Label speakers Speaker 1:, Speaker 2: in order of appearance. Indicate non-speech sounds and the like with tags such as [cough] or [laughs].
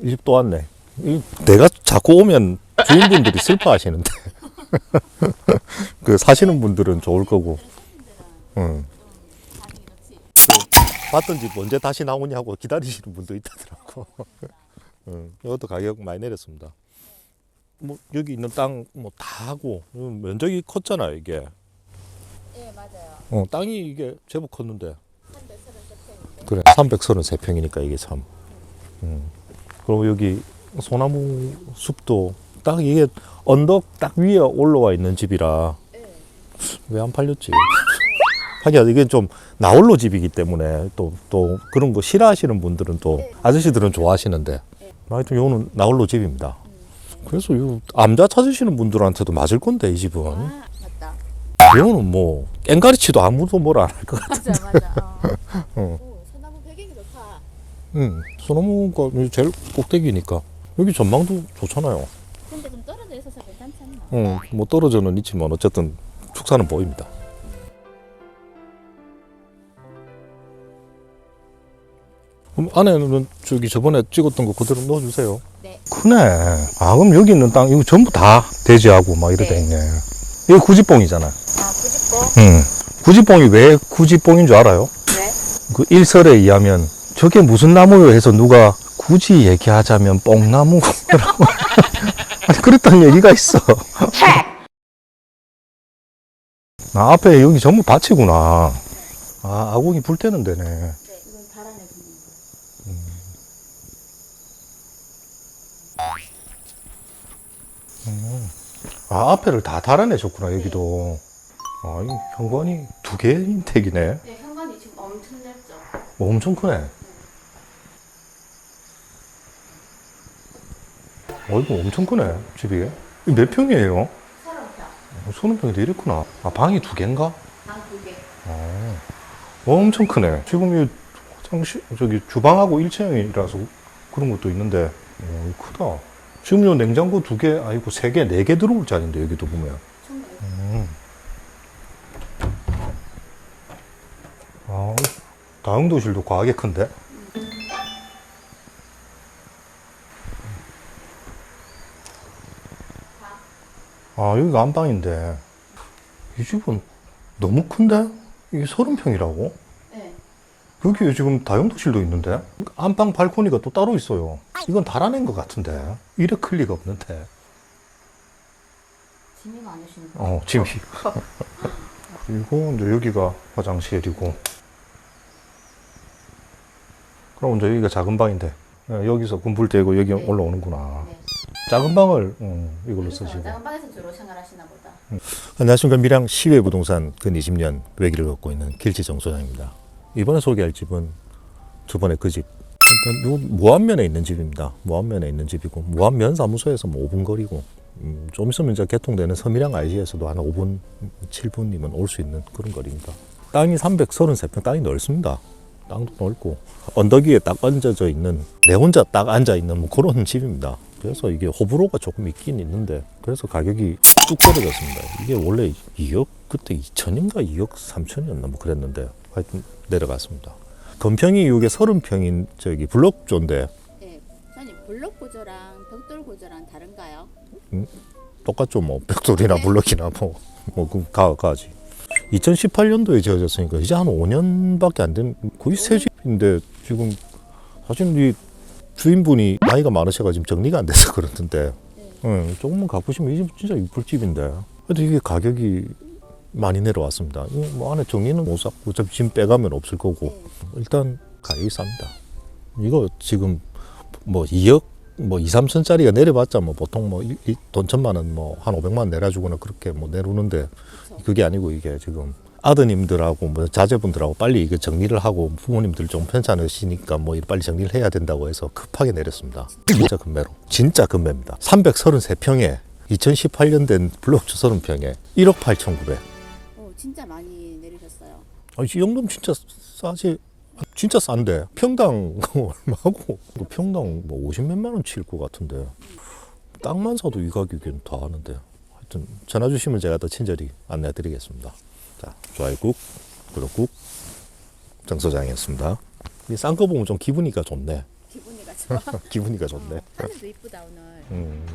Speaker 1: 이 집 또 왔네. 이 내가 자꾸 오면 주인분들이 슬퍼하시는데. [laughs] 그 사시는 분들은 좋을 거고. 응. 그 봤던 집 언제 다시 나오냐고 기다리시는 분도 있다더라고. [laughs] 응. 이것도 가격 많이 내렸습니다. 뭐 여기 있는 땅 뭐 다 하고 음, 면적이 컸잖아요 이게.
Speaker 2: 예, 맞아요.
Speaker 1: 어 땅이 이게 제법 컸는데.
Speaker 2: 333평인데.
Speaker 1: 그래 333평이니까 이게 참 음. 그리고 여기 소나무 숲도 딱 이게 언덕 딱 위에 올라와 있는 집이라
Speaker 2: 예.
Speaker 1: 왜안 팔렸지 [laughs] 하긴 이게 좀 나홀로 집이기 때문에 또 또 그런 거 싫어하시는 분들은 또 아저씨들은 좋아하시는데 하여튼 요거는 나홀로 집입니다 그래서 요 암자 찾으시는 분들한테도 맞을 건데 이 집은
Speaker 2: 아, 맞다.
Speaker 1: 요거는 뭐 깽가리치도 아무도 뭐라 안할 것 같아
Speaker 2: 맞아, 맞아. 어. [laughs]
Speaker 1: 어.
Speaker 2: 오, 소나무 배경이 좋다.
Speaker 1: 응, 소나무가 제일 꼭대기니까 여기 전망도 좋잖아요.
Speaker 2: 근데 좀 떨어져 있어서 괜찮지 않나?
Speaker 1: 응, 뭐 떨어져는 있지만 어쨌든 축사는 보입니다. 그럼 안에는 저기 저번에 찍었던 거 그대로 넣어주세요.
Speaker 2: 네.
Speaker 1: 크네. 아 그럼 여기 있는 땅 이거 전부 다 대지하고 막돼
Speaker 2: 네.
Speaker 1: 있네. 이거 구지뽕이잖아.
Speaker 2: 아, 구집고?
Speaker 1: 응. 구지뽕이 왜 구지뽕인 줄 알아요?
Speaker 2: 네.
Speaker 1: 그 일설에 의하면 저게 무슨 나무요 해서 누가 굳이 얘기하자면 뽕나무라고 [laughs] 아니 그랬던 얘기가 있어. 아, 앞에 여기 전부 밭이구나. 아, 아궁이 불 때는 되네.
Speaker 2: 거.
Speaker 1: 아, 앞에를 다 달아내셨구나, 여기도. 아, 이 현관이 두 개인 택이네.
Speaker 2: 네, 현관이 지금 엄청 넓죠?
Speaker 1: 뭐 엄청 크네. 어, 이거 엄청 크네, 집이. 이몇 평이에요?
Speaker 2: 서른 평.
Speaker 1: 서른 평인데 이렇구나. 아, 방이 두 개인가?
Speaker 2: 방 두 개.
Speaker 1: 어, 엄청 크네. 지금 이 화장실, 저기 주방하고 1층이라서 그런 것도 있는데, 어, 크다. 지금 요 냉장고 두 개, 아이고, 세 개, 네 개 들어올 자리인데, 여기도 보면.
Speaker 2: 충분히.
Speaker 1: 음. 아, 다용도실도 과하게 큰데? 아, 여기가 안방인데. 이 집은 너무 큰데? 이게 서른 평이라고?
Speaker 2: 네.
Speaker 1: 여기 지금 다용도실도 있는데? 안방 발코니가 또 따로 있어요. 이건 달아낸 것 같은데? 이래 클 리가 없는데.
Speaker 2: 짐이 많으시는 거.
Speaker 1: 어, 짐이. 그리고 이제 여기가 화장실이고. 그럼 이제 여기가 작은 방인데. 예, 여기서 군불 떼고 여기
Speaker 2: 네.
Speaker 1: 올라오는구나.
Speaker 2: 네.
Speaker 1: 작은 방을 음, 이걸로 쓰시고.
Speaker 2: 작은 방에서 주로 생활하시나 보다.
Speaker 1: 안녕하십니까. 미랑 시외 부동산 근 20년 외기를 갖고 있는 길지정 소장입니다. 이번에 소개할 집은 두 번의 그 집. 일단 요 무안면에 있는 집입니다. 무안면에 있는 집이고 무안면 사무소에서 뭐 5분 거리고 음, 좀 있으면 이제 개통되는 서미랑 IC에서도 한 5분, 7분이면 올 수 있는 그런 거리입니다. 땅이 333평, 땅이 넓습니다. 땅도 넓고 언덕 위에 딱 얹어져 있는 내 혼자 딱 앉아 있는 뭐 그런 집입니다. 그래서 이게 호불호가 조금 있긴 있는데 그래서 가격이 뚝 떨어졌습니다. 이게 원래 2억 그때 2천인가 2억 3천이었나 뭐 그랬는데 하여튼 내려갔습니다. 건평이 이게 30평인 저기 블록조인데
Speaker 2: 네. 사장님, 블록 구조랑 벽돌 구조랑 다른가요?
Speaker 1: 똑같죠 뭐 벽돌이나 블럭이나 뭐뭐 가가지 2018년도에 지어졌으니까 이제 한 5년밖에 안 된 거의 새 집인데 지금 사실 이 주인분이 나이가 많으셔가지고 정리가 안 돼서 [laughs] 그러던데. 응, 조금만 가보시면 이 집 진짜 이쁠 집인데. 근데 이게 가격이 많이 내려왔습니다. 뭐 안에 정리는 못 샀고 어차피 짐 빼가면 없을 거고. 일단 가격이 쌉니다. 이거 지금 뭐 2억 뭐 2, 3천짜리가 내려봤자 뭐 보통 뭐돈 천만 원 뭐 한 500만 원 내려주거나 그렇게 뭐 내놓는데
Speaker 2: 그쵸.
Speaker 1: 그게 아니고 이게 지금 아드님들하고 뭐 자제분들하고 빨리 이거 정리를 하고 부모님들 좀 편찮으시니까 뭐 빨리 정리를 해야 된다고 해서 급하게 내렸습니다. 진짜 금매로. 진짜 금매입니다. 333평에 2018년 된 블록 주 30평에 1억 8,900.
Speaker 2: 오, 진짜 많이 내리셨어요.
Speaker 1: 아, 이 정도면 진짜 싸지. 진짜 싼데 평당 얼마고 그 평당 뭐 50몇만 원칠것 같은데 땅만 사도 이 가격이면 다 하는데 하여튼 전화 주시면 제가 더 친절히 안내 드리겠습니다 자 좋아요 꾹 구독 꾹 정소장이었습니다 이싼거 보면 좀 기분이가 좋네
Speaker 2: 기분이가 좋아. [laughs]
Speaker 1: 기분이가 좋네.
Speaker 2: 어, 하늘도 이쁘다 오늘.
Speaker 1: 음.